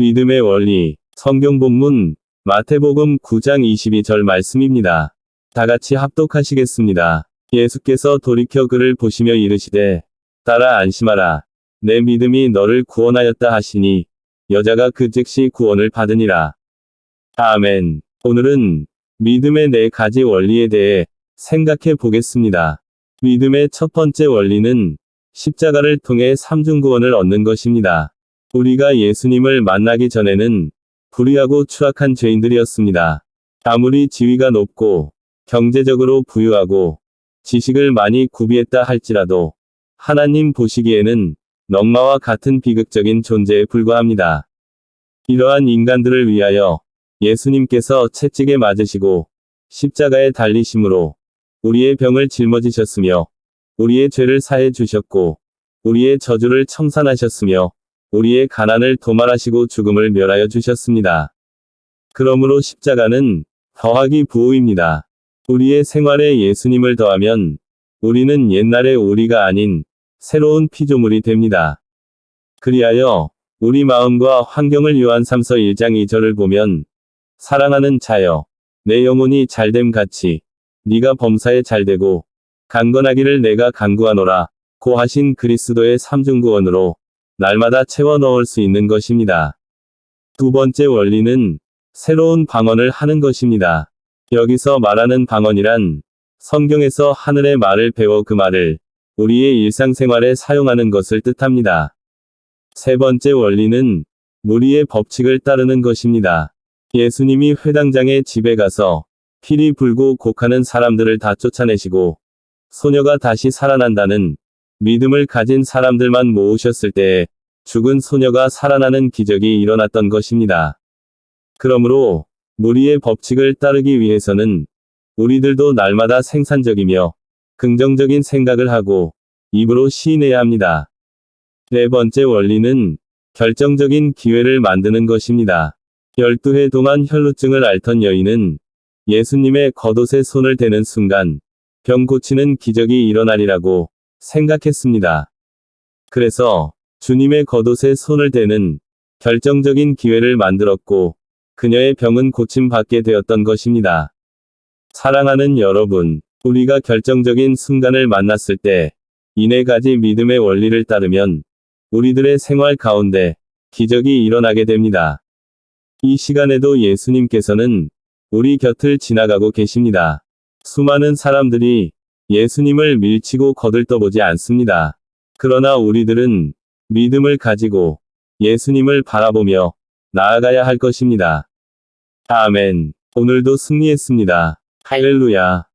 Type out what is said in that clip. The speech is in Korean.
믿음의 원리, 성경 본문, 마태복음 9장 22절 말씀입니다. 다 같이 합독하시겠습니다. 예수께서 돌이켜 그를 보시며 이르시되, 따라 안심하라. 내 믿음이 너를 구원하였다 하시니, 여자가 그 즉시 구원을 받으니라. 아멘. 오늘은 믿음의 네 가지 원리에 대해 생각해 보겠습니다. 믿음의 첫 번째 원리는 십자가를 통해 삼중 구원을 얻는 것입니다. 우리가 예수님을 만나기 전에는 불의하고 추악한 죄인들이었습니다. 아무리 지위가 높고 경제적으로 부유하고 지식을 많이 구비했다 할지라도 하나님 보시기에는 넝마와 같은 비극적인 존재에 불과합니다. 이러한 인간들을 위하여 예수님께서 채찍에 맞으시고 십자가에 달리심으로 우리의 병을 짊어지셨으며 우리의 죄를 사해 주셨고 우리의 저주를 청산하셨으며 우리의 가난을 도말하시고 죽음을 멸하여 주셨습니다. 그러므로 십자가는 더하기 부호입니다. 우리의 생활에 예수님을 더하면 우리는 옛날의 우리가 아닌 새로운 피조물이 됩니다. 그리하여 우리 마음과 환경을 요한 3서 1장 2절을 보면 사랑하는 자여 내 영혼이 잘됨 같이 네가 범사에 잘되고 강건하기를 내가 강구하노라 고 하신 그리스도의 삼중구원으로 날마다 채워 넣을 수 있는 것입니다. 두 번째 원리는 새로운 방언을 하는 것입니다. 여기서 말하는 방언이란 성경에서 하늘의 말을 배워 그 말을 우리의 일상생활에 사용하는 것을 뜻합니다. 세 번째 원리는 무리의 법칙을 따르는 것입니다. 예수님이 회당장의 집에 가서 피리 불고 곡하는 사람들을 다 쫓아내시고 소녀가 다시 살아난다는 믿음을 가진 사람들만 모으셨을 때에 죽은 소녀가 살아나는 기적이 일어났던 것입니다. 그러므로 무리의 법칙을 따르기 위해서는 우리들도 날마다 생산적이며 긍정적인 생각을 하고 입으로 시인해야 합니다. 네 번째 원리는 결정적인 기회를 만드는 것입니다. 12해 동안 혈루증을 앓던 여인은 예수님의 겉옷에 손을 대는 순간 병 고치는 기적이 일어나리라고 생각했습니다. 그래서 주님의 겉옷에 손을 대는 결정적인 기회를 만들었고 그녀의 병은 고침받게 되었던 것입니다. 사랑하는 여러분, 우리가 결정적인 순간을 만났을 때 이네 가지 믿음의 원리를 따르면 우리들의 생활 가운데 기적이 일어나게 됩니다. 이 시간에도 예수님께서는 우리 곁을 지나가고 계십니다. 수많은 사람들이 예수님을 밀치고 거들떠보지 않습니다. 그러나 우리들은 믿음을 가지고 예수님을 바라보며 나아가야 할 것입니다. 아멘. 오늘도 승리했습니다. 할렐루야.